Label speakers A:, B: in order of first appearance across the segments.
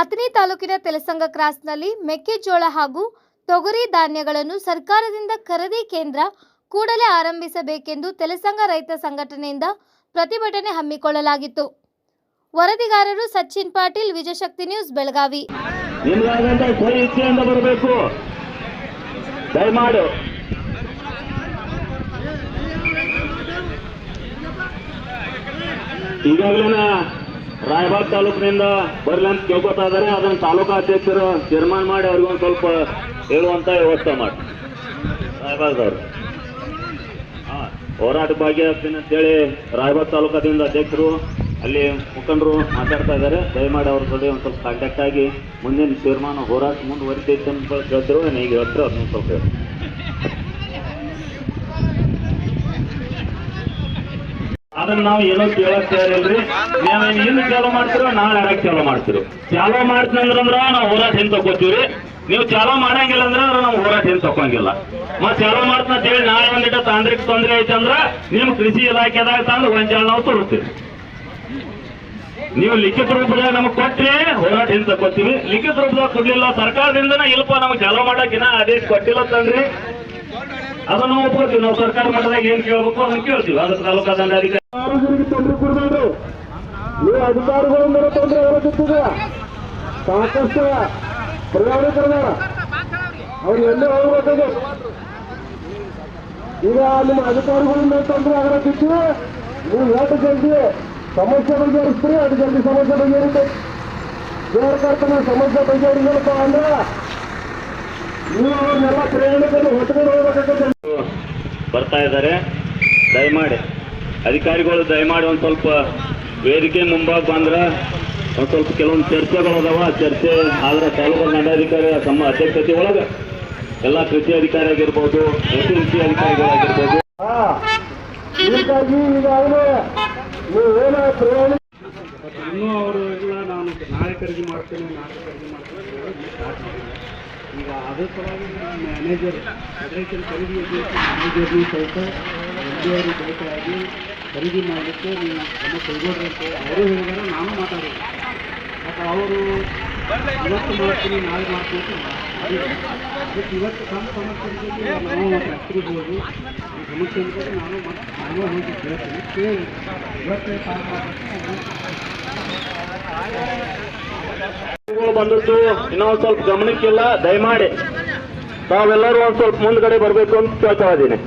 A: ಅಥಣಿ ತಾಲೂಕಿನ ತೆಲಸಂಗ ಕ್ರಾಸ್ನಲ್ಲಿ ಮೆಕ್ಕೆಜೋಳ ಹಾಗೂ ತೊಗರಿ ಧಾನ್ಯಗಳನ್ನು ಸರ್ಕಾರದಿಂದ ಖರೀದಿ ಕೇಂದ್ರ ಕೂಡಲೇ ಆರಂಭಿಸಬೇಕೆಂದು ತೆಲಸಂಗ ರೈತ ಸಂಘಟನೆಯಿಂದ ಪ್ರತಿಭಟನೆ ಹಮ್ಮಿಕೊಳ್ಳಲಾಗಿತ್ತು. ವರದಿಗಾರರು ಸಚಿನ್ ಪಾಟೀಲ್, ವಿಜಯಶಕ್ತಿ ನ್ಯೂಸ್, ಬೆಳಗಾವಿ.
B: ಈಗಾಗಲೇ ರಾಯಬಾಗ್ ತಾಲೂಕಿನಿಂದ ಬರ್ಲಿ ಅಂತ ಕೇಳ್ಕೊತಾ ಇದಾರೆ ಅದನ್ನ ತಾಲೂಕಾ ಅಧ್ಯಕ್ಷರು ತೀರ್ಮಾನ ಮಾಡಿ ಅವ್ರಿಗೊಂದು ಸ್ವಲ್ಪ ಹೇಳುವಂತ ವ್ಯವಸ್ಥೆ ಮಾಡಿ ರಾಯಬಾಗ್ದವ್ರು. ಹೋರಾಟ ಭಾಗಿಯಾಗ್ತೀನಿ ಅಂತೇಳಿ ರಾಯಬಾಗ್ ತಾಲೂಕಾದಿಂದ ಅಧ್ಯಕ್ಷರು, ಅಲ್ಲಿ ಮುಖಂಡರು ಮಾತಾಡ್ತಾ ಇದ್ದಾರೆ. ದಯಮಾಡಿ ಅವ್ರ ಜೊತೆ ಒಂದು ಸ್ವಲ್ಪ ಕಾಂಟ್ಯಾಕ್ಟ್ ಆಗಿ ಮುಂದಿನ ತೀರ್ಮಾನ ಹೋರಾಟ ಮುಂದುವರಿತೈತೆ ಅಂತ ಕೇಳ್ತಿರೋ ಈಗ ಹೇಳ್ತಾರೆ ಅದನ್ನ ಸ್ವಲ್ಪ ಹೇಳಿ ಅದನ್ನ ನಾವು ಏನೋ ಕೇಳಕ್ ತಯಾರಿಲ್ರಿ. ನೀವೇನು ಇನ್ನು ಚಾಲೋ ಮಾಡ್ತಿರೋ ನಾಳೆ ಯಾರಾಗ ಚಾಲೋ ಮಾಡ್ತಿರೋ. ಮಾಡ್ತೀನಿ ಮಾಡ್ತಂದ್ರಂದ್ರ ನಾವು ಹೋರಾಟ ಏನ್ ತಗೋತೀವ್ರಿ ನೀವು ಚಾಲೋ ಮಾಡಂಗಿಲ್ಲ ಅಂದ್ರೆ ನಾವು ಹೋರಾಟ ಏನ್ ತಗೊಂಗಿಲ್ಲ ಮತ್ ಚಾಲೋ ಮಾಡ್ತಾ ಅಂತ ಹೇಳಿ ನಾಳೆ ಒಂದಿಟ ತಾಂತ್ರಿಕ ತೊಂದರೆ ಐತೆ ಅಂದ್ರ ನಿಮ್ ಕೃಷಿ ಇಲಾಖೆದಾಗ ತಂದು ಒಂಜಾಳ ನಾವು ತೋರಿಸ್ತೀವಿ ನೀವು ಲಿಖಿತ ರೂಪದಾಗ ನಮಗ್ ಕೊಟ್ರಿ ಹೋರಾಟ ಹಿಂದೆ ತಗೋತೀವಿ ಲಿಖಿತ ರೂಪದಾಗ ಕೊಡ್ಲಿಲ್ಲ ಸರ್ಕಾರದಿಂದನ ಇಲ್ಪ ನಮಗೆ ಚಾಲೋ ಮಾಡಕ್ಕಿನ ಆದೇಶ ಕೊಟ್ಟಿಲ್ಲ ತಂದ್ರಿ. ಅದನ್ನು ಒಪ್ಕೋತೀವಿ ನಾವು ಸರ್ಕಾರ ಮಟ್ಟದಾಗ ಏನ್ ಕೇಳಬೇಕು ಅದನ್ನ ಕೇಳ್ತೀವಿ. ಅದಕ್ಕೆ ತಾಲೂಕಾ ದಂಡಾಧಿಕಾರಿ
C: ತೊಂದರೆ ಕೊಡಬೇಡ್ರಿ ನೀವು ಅಧಿಕಾರಿಗಳಿಂದ ತೊಂದರೆ ಹೊರಗುತ್ತಿದೆ ಸಾಕಷ್ಟು ಪ್ರಯಾಣಿಕರ ಅವ್ರು ಎಲ್ಲೇ ಹೋಗ್ಬೇಕಾಗೆ ಈಗ ನಿಮ್ಮ ಅಧಿಕಾರಿಗಳಿಂದ ತೊಂದರೆ ಆಗತ್ತಿತ್ತು ನೀವು ಎಷ್ಟು ಜಲ್ದಿ ಸಮಸ್ಯೆ ಬಗೆಹರಿಸ್ತೀರಿ ಅದು ಜಲ್ದಿ ಸಮಸ್ಯೆ ಬಗೆಹರಿತೆ ದೇವರ ಕರ್ತನ ಸಮಸ್ಯೆ ಬಗೆಹರಿಸಲ್ಪ ಅಂದ್ರೆ ನೀವು ಅವ್ರನ್ನೆಲ್ಲ ಪ್ರಯಾಣಿಕರು ಹೊಟ್ಟೆ ಹೋಗ್ಬೇಕಾಗತ್ತೆ.
B: ಬರ್ತಾ ಇದ್ದಾರೆ. ದಯಮಾಡಿ. ಅಧಿಕಾರಿಗಳು ದಯಮಾಡಿ ಒಂದು ಸ್ವಲ್ಪ ವೇದಿಕೆ ಮುಂಭಾಗ ಬಂದ್ರೆ ಒಂದು ಸ್ವಲ್ಪ ಕೆಲವೊಂದು ಚರ್ಚೆಗಳು ಅದಾವ ಆ ಚರ್ಚೆ ಆದ್ರೆ ತಾಲೂಕು ದಂಡಾಧಿಕಾರಿ ತಮ್ಮ ಅಧ್ಯಕ್ಷತೆ ಒಳಗೆ ಎಲ್ಲ ಕೃಷಿ ಅಧಿಕಾರಿ ಆಗಿರ್ಬೋದು ಎಸ್ ಅಧಿಕಾರಿಗಳಾಗಿರ್ಬೋದು.
C: ಈಗಾಗಲೇ ನೀವೇನ ಪ್ರಯಾಣ
D: ಇನ್ನೂ ಅವರು ಇಲ್ಲ ನಾನು ನಾಳೆ ಖರೀದಿ ಮಾಡ್ತೇನೆ ನಾಳೆ ಖರೀದಿ ಮಾಡ್ತೇನೆ ಅಂತ ಹೇಳಿ ಸ್ಟಾರ್ಟ್ ಮಾಡಿದ್ದಾರೆ ಈಗ ಅದೇ ಪರವಾಗಿ ಮ್ಯಾನೇಜರ್ ಫೆಡರೇಷನ್ ಖರೀದಿ ಮ್ಯಾನೇಜರ್ನೂ ಸಹಿತ ಎಲ್ ಡಿ ಅವ್ರಿಗೆ ಭೇಟಿಯಾಗಿ ಖರೀದಿ ಮಾಡಲಿಕ್ಕೆ ನೀವು ಕ್ರಮ ಕೈಗೊಳ್ಳ್ರಿ ಅಂತ ಅವರು ಹೇಳಿದಾರೆ ನಾನು ಮಾತಾಡಿದೆ ಮತ್ತು ಅವರು ಇವತ್ತು ಮಾಡ್ತೀನಿ, ನಾಳೆ ಮಾಡ್ತೀನಿ. ಅದಕ್ಕೆ ಇವತ್ತು ನಮ್ಮ ಸಮಸ್ಯೆ ನಾವು ಹೋಗಿ ಈ ಸಮಸ್ಯೆ ಬಗ್ಗೆ ನಾನು ನಾನು ಹೋಗಿ ಕೇಳ್ತೀನಿ. ಕೇಳಿ. ಇವತ್ತೇ ಕಾಲ್
B: ಇವುಗಳು ಬಂದದ್ದು ಇನ್ನೊಂದು ಸ್ವಲ್ಪ ಗಮನಕ್ಕಿಲ್ಲ, ದಯಮಾಡಿ. ತಾವೆಲ್ಲರೂ ಒಂದು ಸ್ವಲ್ಪ ಮುಂದ್ಗಡೆ ಬರಬೇಕು ಅಂತ ಕೇಳ್ತಾ ಇದ್ದೀನಿ.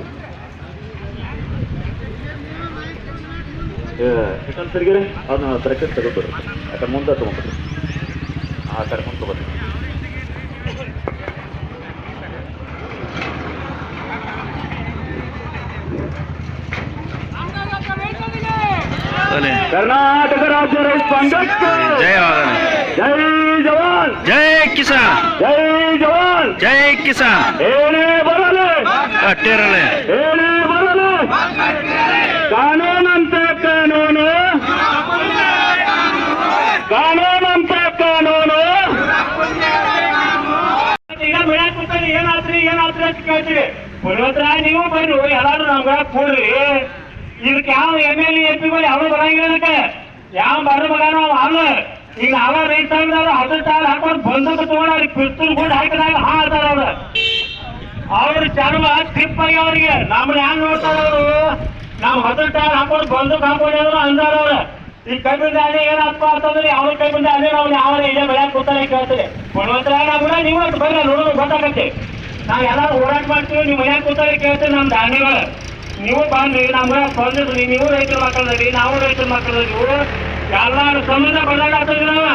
B: ಸರ್ಗಿರಿ ಅದನ್ನ ಬ್ರೆಕೆಟ್ ತೆಗೆದ್ಬಿಡ್ರಿ ಯಾಕಂದ್ರೆ ಮುಂದೆ ತಗೊಂಡ್ಬಿಡ್ರಿ. ಆ ಕಡೆ ಮುಂದೆ ತಗೋರಿ ಕರ್ನಾಟಕ ರಾಜ್ಯ ರೈತ ಸಂಘಕ್ಕೆ
E: ಜಯವಾಗಲಿ
B: ಜೈ ಜವಾನ್
E: ಜೈ ಕಿಸಾನ್
B: ಜೈ ಜವಾನ್
E: ಜೈ ಕಿಸಾನ್
B: ಏನೇ ಬರಲಿ
E: ಅಟ್ಟಿರಲಿ
B: ಏನೇ ಬರಲಿ ಕಾನೂನಂತೆ ಕಾನೂನು ಕಾನೂನಂತೆ ಕಾನೂನು ಈಗ ಬೆಳಕ್ ಕೂತಾನೆ ಏನಾತ್ರಿ ಏನಾತ್ರಿ ಅಂತ ಕೇಳ್ತೀವಿ ಪುರೋತ್ರ ನೀವು ಬರ್ರಿ ಎಲ್ಲಾರು ನಮ್ಗ ಕೂಡ್ರಿ ಇದಕ್ಕೆ ಯಾವ ಎಂ ಎಲ್ ಎಂ ಪಿಗಳು ಯಾವ ಬರಂಗಿಲ್ಲ ಯಾವ ಬರ ಮಗನೂ ಅವ ಈಗ ಅವ ರೈತ ಸಂಘದವ್ರು ಹತ್ತು ಸಾವಿರ ಹಾಕೊಂಡು ಬಂದೂಕ ತಗೊಂಡು ಅವ್ರಿಗೆ ಪಿಸ್ತೂಲ್ ಗುಂಡು ಹಾಕಿದಾಗ ಹಾಡ್ತಾರ ಅವ್ರು. ಅವ್ರ ಚರ್ಮ ಟ್ರಿಪ್ ಆಗಿ ಅವ್ರಿಗೆ. ನಮ್ಮನ್ನ ಹ್ಯಾಂಗ್ ನೋಡ್ತಾರ ಅವರು? ನಾವು ಹತ್ತು ಸಾವಿರ ಹಾಕೊಂಡು ಬಂದೂಕ್ ಹಾಕೊಂಡಿದ್ರು ಅಂದಾರ ಅವ್ರ. ಈ ಕಬ್ಬಿನ ದಾಳಿ ಏನಪ್ಪ ಅಂತಂದ್ರೆ ಅವ್ರ ಕಬ್ಬಿನ ದಾಳಿ ನಾವು ಯಾವ ಇಲ್ಲೇ ಬೆಳೆಯಕ್ ಕೂತಾನೆ ಕೇಳ್ತೀವಿ ಗುಣವಂತರ ಕೂಡ ನೀವು ಬರ್ರಿ, ನೋಡೋದು ಗೊತ್ತಾಗತ್ತೆ. ನಾವು ಎಲ್ಲಾರು ಹೋರಾಟ ಮಾಡ್ತೀವಿ ನೀವು ಮನ್ಯಾಗ ಕೂತಾರೆ ಕೇಳ್ತೀವಿ ನಮ್ಮ ಧಾನ್ಯಗಳು ನೀವು ಬಂದ್ರಿ ನಮ್ಗೆ ಸ್ಪಂದಿಸ್ರಿ ನೀವು ರೈತರ ಮಕ್ಕಳದ್ರಿ ನಾವು ರೈತರ ಮಕ್ಕಳದ್ರಿ ಎಲ್ಲಾರು ಸಂಬಂಧ ಬದಲಾಗ್ತದ್ರಿ ನಾವು.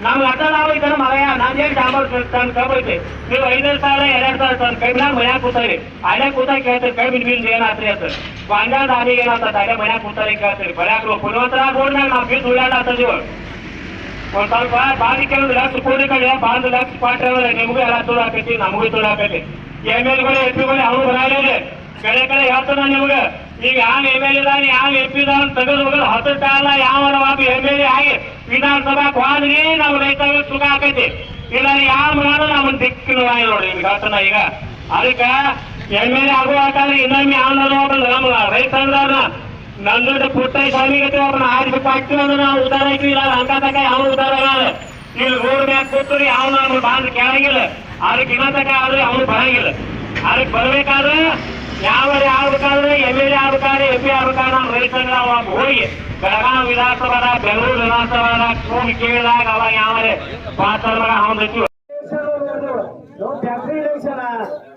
B: ನಮ್ಗೆ ಅರ್ಥ ನಾವು ಕಡೆ ಮಳೆಯ ನಾನು ಏನು ಡಾಂಬರ್ ತಂದು ಕಬ್ಬೈತಿ ನೀವು ಐದೈದು ಸಾವಿರ, ಎರಡು ಸಾವಿರ ಟನ್ ಕಬ್ಬಿನಾಗ ಮನ್ಯಾಗ ಕೂತಾರಿ. ಅಲ್ಲೇ ಕೂತಾಗ ಕೇಳ್ತೀರಿ ಕಬ್ಬಿನ ಬಿಲ್ ಏನಾತ್ರಿ ಅಂತ. ಬಂಗಾಳ ದಾನಿಗೆ ಏನಾಗ್ತದೆ ಅಲ್ಲೇ ಮನ್ಯಾಗ ಕೂತಾರಿ ಕೇಳ್ತೀರಿ. ಬಳ್ಯಾಕ ಪುನವತ್ತರ ಬೋರ್ಡ್ನಾಗ ನಾವು ಬಿದ್ದು ಉಳ್ಳಾಡ್ತೀವಿ ಒಂದ್ ಸ್ವಲ್ಪ ಬಾರಿ ಕೆಲವು ಲಕ್ಷ ಕೋಟಿ ಕಡೆ ಬಾಂಧು ಲಕ್ಷ ಪಾಟ್ರೆ ನಿಮಗೂ ಎಲ್ಲ ತುಳು ಹಾಕೈತಿ ನಮಗೂ ತುಳು ಹಾಕೈತಿ ಎಂ ಎಲ್ಗಳು ಎಂ ಪಿಗಳು ಕಡೆ ಕಡೆ ಹೇಳ್ತಾನ ನಿಮ್ಗೆ. ಈಗ ಯಾವ ಎಂ ಎಲ್ ಇದಾನ ಯಾವ ಎಂ ಪಿ ಇದಾನ ತೆಗೆದು ಹೋಗೋದು ಹತ್ತು ಕಾಲ ಯಾವ ಒಬ್ಬ ಎಂ ಎಲ್ ಎ ಆಗಿ ವಿಧಾನಸಭಾ ಹೋದ್ರಿ ನಾವು ರೈತರಿಗೆ ಸುಖ ಆಕೈತಿ. ಇಲ್ಲ ಯಾವ ಮಾಡೋ ನಮ್ಮನ್ನ ದಿಕ್ಕಿನ ನೋಡಿ ನಿಮ್ಗೆ ಹೇಳ್ತಾನ ಈಗ. ಅದಕ್ಕ ಎಂ ಎಲ್ ಎ ಆಗುವಾಗಂದ್ರೆ ಇನ್ನೊಮ್ಮೆ ಯಾವ ಒಬ್ಬ ನಮ್ಮ ರೈತ ಅಂದ್ರ ನಂದು ಪುಟ್ಟ ಸ್ವಾಮಿ ಗತಿ ಒಬ್ಬನ ಆಯ್ತು ಹಾಕ್ತೀವಿ ಅಂದ್ರೆ ನಾವು ಉದ್ದಾರ ಐತಿ ಇಲ್ಲ ಅಂತ ತಕ ಯಾವ ಉದ್ದಾರ ಇಲ್ಲಿ ರೋಡ್ ಮ್ಯಾಗ ಕೂತ್ರಿ ಯಾವ ನಮ್ಗೆ ಬಾಂಧ ಕೇಳಂಗಿಲ್ಲ. ಅದಕ್ಕೆ ಇನ್ನತಕ ಆದ್ರೆ ಅವನು ಬರಂಗಿಲ್ಲ. ಅದಕ್ಕೆ ಬರ್ಬೇಕಾದ್ರೆ ಯಾವ ಆಗ್ಬೇಕಾದ್ರೆ ಎಂ ಎಲ್ ಎ ಆಗ್ಬೇಕಾದ್ರೆ ಎಂ ಪಿ ಆಗ್ಬೇಕಾದ್ರೆ ನಮ್ಮ ರೈತಂಗ ಅವಾಗ ಹೋಗಿ ಬೆಳಗಾವಿ ವಿಧಾನಸಭಾದ ಬೆಂಗಳೂರು ವಿಧಾನಸಭಾದ ಕೇಳಿದಾಗ ಅವಾಗ ಯಾವ ಪಾತ್ರ ಅವನ
C: ಇಲೆಕ್ಷನ್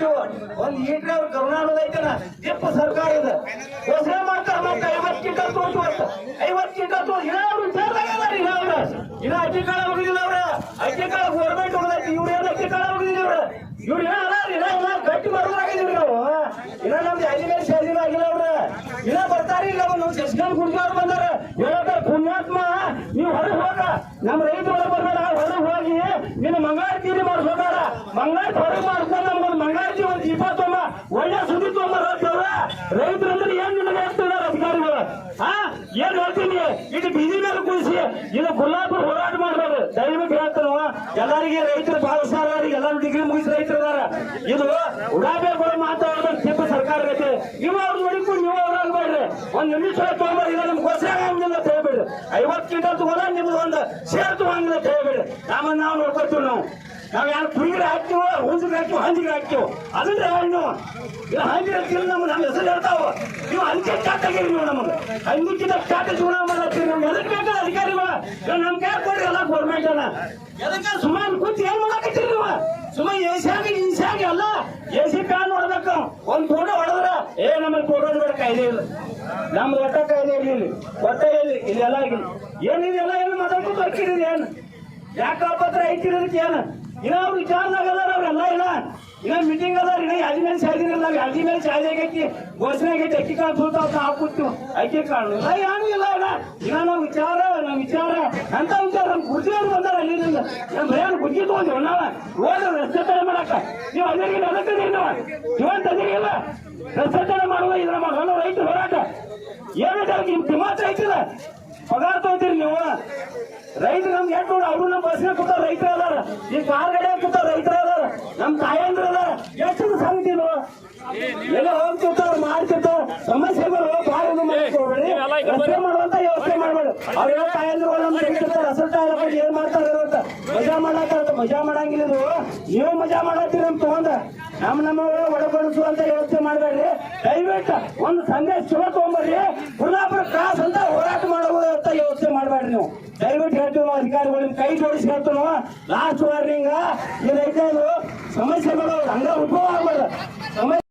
C: ಕೊಟ್ಟು ಒಂದ್ ಈಟ್ರೆ ಅವ್ರ ಕರುನಾಡು ಐತನ ಎಪ್ಪ ಸರ್ಕಾರ ಇದೆ? ಯೋಚನೆ ಮಾಡ್ತಾರ ಮತ್ತೆ ಐವತ್ತು ಕ್ವಿಂಟಲ್ ಅಂತ. ಐವತ್ತು ಕ್ವಿಂಟಲ್ ತೋರಿಸಿ. ಇನ್ನ ಅವ್ರು ವಿಚಾರದಾಗ ಅವ್ರ. ಅಕ್ಕಿ ಕಾಳ ಹೋಗಿದಿಲ್ಲ ಅವ್ರ. ಅಕ್ಕಿ ಕಾಳ ಗೋರ್ಮೆಂಟ್ ಹೋಗದೈತಿ ಇವ್ರು ಏನು ಅಕ್ಕಿ ಕಾಳ ಹೋಗಿದಿಲ್ಲ ಅವ್ರ? ಇವ್ರು ಏನ ಅದಾರ. ಇನ್ನ ಇನ್ನ ಗಟ್ಟಿ ಬರೋದಾಗಿದ್ದೀವಿ ನಾವು. ಇನ್ನ ನಮ್ದು ಐದು ಮೇಲೆ ಶಾದಿನ ಆಗಿಲ್ಲ ಅವ್ರ. ಇನ್ನ ಬರ್ತಾರ ಇಲ್ಲ ನಾವು ಶಶಿಕಾಂತ್ ಗುಡ್ಗಿ ಅವ್ರು ಬಂದಾರ. ಹೇಳಕ ಪುಣ್ಯಾತ್ಮ, ನೀವು ಹೊರಗೆ ಹೋಗ. ನಮ್ಮ ರೈತರು ಹೊರಗೆ ಬರ್ಬೇಡ. ಹೊರಗೆ ಹೋಗಿ ನಿನ್ನ ಮಂಗಳಾರತಿ ಮಾಡಿಸ್ಬೇಕಾರ. ಮಂಗಳಾರತಿ ಹೊರಗೆ ಮಾಡ್ಕೊಂಡು ನಮ್ಗೊಂದು ಮಂಗಳಾರತಿ ಒಂದು ದೀಪ ತೊಂಬ ಒಳ್ಳೆ ಸುದ್ದಿ ತೊಂಬ ರೈತರು ಅಂದ್ರೆ ಏನ್ ನಿಮಗೆ ಹೇಳ್ತಿದಾರ ಅಧಿಕಾರಿಗಳು ಹಾ ಏನ್ ಹೇಳ್ತೀನಿ ಇದು ಬೀದಿ ಮೇಲೆ ಕೂರಿಸಿ ಇದು ಗುಲಾಬಿ ಹೋರಾಟ ಮಾಡ್ಬಾರ್ದು ದಯವಿಟ್ಟು ಹೇಳ್ತಾರ ಎಲ್ಲರಿಗೆ ರೈತರು ಸಾಲ ಎಲ್ಲರೂ ಡಿಗ್ರಿ ಮುಗಿಸಿ ರೈತರು ಇದಾರ ಇದು ಕೂಡ ಮಾತಾಡೋದು ತಿಪ್ಪ ಸರ್ಕಾರ ಐತೆ ನೀವು ಅವ್ರು ನೋಡಿಕೊಂಡು ನೀವು ಅವ್ರು ಆಗ್ಬೇಡ್ರಿ. ಒಂದ್ ನಿಮಿಷ ತಗೊಂಡ್ರೆ ಇಲ್ಲ ನಮ್ಗೆ ಹೊಸ ಆಗಂಗಿಲ್ಲ ಅಂತ ಹೇಳ್ಬೇಡ್ರಿ. ಐವತ್ತು ಕ್ವಿಂಟಲ್ ತಗೊಂಡ ನಿಮ್ದು ಒಂದು ಸೇರ್ ತಗೊಂಗಿಲ್ಲ ಅಂತ ಹೇಳ್ಬೇಡ್ರಿ. ನಾವು ನೋಡ್ಕೊತೀವಿ ನಾವು. ನಾವ್ ಯಾರು ಕುರಿಗಿರ ಹಾಕ್ತೀವೋ ಹುಂಜಿಗೆ ಹಂದಿಗೆ ಹಾಕ್ತೀವೋ ಅದನ್ನ ನೀವು ಇಲ್ಲ ಹಂಗೆ ಹಾಕ್ತೀವಿ ನಮ್ಮ ನಮ್ಮ ಹೆಸರು ಹೇಳ್ತಾವ. ನೀವು ಹಂಚೆ ಸ್ಟಾರ್ಟ್ ಆಗಿರಿ ನೀವು ನಮಗೆ ಹಂಗಿಕ್ಕಿಂತ ಸ್ಟಾರ್ಟ್ ಚುನಾವಣೆ ಮಾಡತ್ತೀರಿ ನಮ್ಗೆ. ಎದಕ್ಕೆ ಬೇಕಾದ ಅಧಿಕಾರಿಗಳ? ಇವಾಗ ನಮ್ ಕೈ ಕೊಡ್ರಿ ಎಲ್ಲ ಗೌರ್ಮೆಂಟ್ ಅನ್ನ. ಎದಕ್ಕೆ ಸುಮಾರು ಕೂತು ಏನ್ ಮಾಡಕತ್ತೀರಿ ನೀವು? ಸುಮ್ಮನೆ ಏಸಿಯಾಗಿ ಈಸಿಯಾಗಿ ಅಲ್ಲ. ಎ ಸಿ ಪ್ಯಾನ್ ನೋಡ್ಬೇಕು. ಒಂದ್ ಫೋಟೋ ಹೊಡೆದ್ರ, ಏ, ನಮ್ಮಲ್ಲಿ ಫೋಟೋ ಬೇಡ, ಕಾಯ್ದೆ ಇಲ್ಲ. ನಮ್ದು ಒಟ್ಟ ಕಾಯ್ದೆ ಇಲ್ಲಿ ಒಟ್ಟ ಇಲ್ಲಿ ಇಲ್ಲೆಲ್ಲ ಏನಿದೆಲ್ಲ ಏನು ಮಾತಾಡ್ಕೊಂಡು ಬರ್ತೀರಿ ಏನು? ಯಾಕೆ ಪತ್ರ ಐತಿರೋದಕ್ಕೆ ಏನು? ಇನ್ನ ವಿಚಾರದಾಗ ಅದಾರ ಅವ್ರೆಲ್ಲ ಇಲ್ಲ. ಇನ್ನ ಮೀಟಿಂಗ್ ಅದಾರ ಇನ್ನ ಯಾದಿ ಮೇಲೆ ನಾವು ಯಾದಿ ಮೇಲೆ ಸಾಯ್ದಾಗೈತಿ ಘೋಷಣೆ ಆಗೈತಿ, ಅಕ್ಕಿ ಕಾಳು ಸೂತಾವ್ ನಾವು ಕೂತು. ಅಕ್ಕಿ ಕಾಳು ಇಲ್ಲ ಏನೂ ಇಲ್ಲ ಏನೋ ಇನ್ನ ನಾವು ವಿಚಾರ ನಮ್ಮ ವಿಚಾರ. ಅಂತ ವಿಚಾರ ನಮ್ಮ ಗುರ್ಜಿಯವ್ರು ಬಂದಾರ ಅಲ್ಲಿಂದ. ನಮ್ಮ ಏನು ಗುಜ್ಜಿ ತಗೊಂಡಿವ್ ನಾವ. ರೋಡ್ ರಸ್ತೆ ತಡೆ ಮಾಡಕ್ಕ. ನೀವು ಅದರಿಗೆ ಅದಕ್ಕೆ ನಾವು. ಜೀವಂತ ಅದರಿಗಿಲ್ಲ ರಸ್ತೆ ತಡೆ ಮಾಡುವ, ಇದ್ರ ಮಾಡೋ ರೈತರು ಹೋರಾಟ. ಏನಿದೆ ನಿಮ್ ದಿಮಾತ್ ಐತಿಲ್ಲ. ಪಗಾರ ತಗೋತೀರಿ ನೀವು. ರೈತರು ನಮ್ಗೆ ಹೇಳ್ ನೋಡಿ ಅವರು ನಮ್ಮ ಬಸ್ನ ಕೂತ ರೈತರು ಅದಾರ. ಈ ಕಾರ್ ಗಡೆ ಕೂತ ರೈತರ ಅದಾರ. ನಮ್ಮ ತಾಯಂದ್ರ ಅದಾರ ಎಷ್ಟು ಸಂಗತಿ ಎಲ್ಲ ಹೋಗ್ತಿರ್ತ ಮಾಡ್ತಿರ್ತಾವ ಸಮಸ್ಯೆಗಳು ಬಾಳ ರಸ್ತೆ ಮಾಡುವಂತ ವ್ಯವಸ್ಥೆ ಮಾಡ್ಬೇಡಿ. ಅವ್ರ ತಾಯಂದ್ರು ಹಸರು ತಾಯಿರ ಬಗ್ಗೆ ಏನ್ ಮಾಡ್ತಾರೆ ಅಂತ. ಮಜಾ ಮಾಡಾಕ ಮಜಾ ಮಾಡಂಗಿಲ್ಲ ಇದು. ನೀವು ಮಜಾ ಮಾಡತ್ತೀರಿ ನಮ್ ತಗೊಂಡ. ನಮ್ಮ ನಮ್ಮ ಒಳಗೊಳಿಸುವಂತ ವ್ಯವಸ್ಥೆ ಮಾಡ್ಬೇಡ್ರಿ. ದಯವಿಟ್ಟು ಒಂದು ಸಂದೇಶ ಚಲೋ ತಗೊಂಬರ್ರಿ. ಕುರ್ಲಾಪುರ ಕ್ರಾಸ್ ಅಂತ ಹೋರಾಟ ಮಾಡುವಂತ ಮಾಡಬೇಡ್ರಿ ನೀವು. ದಯವಿಟ್ಟು ಕೈ ಜೋಡಿಸಿ ಲಾಸ್ಟ್ ವಾರ್ನಿಂಗ್ ಇದೈತೆ ಇದು ಸಮಸ್ಯೆಗಳು ಹಂಗ ಉದ್ಭವ ಆಗ್ಬಾರ್ದು. ಸಮಸ್ಯೆ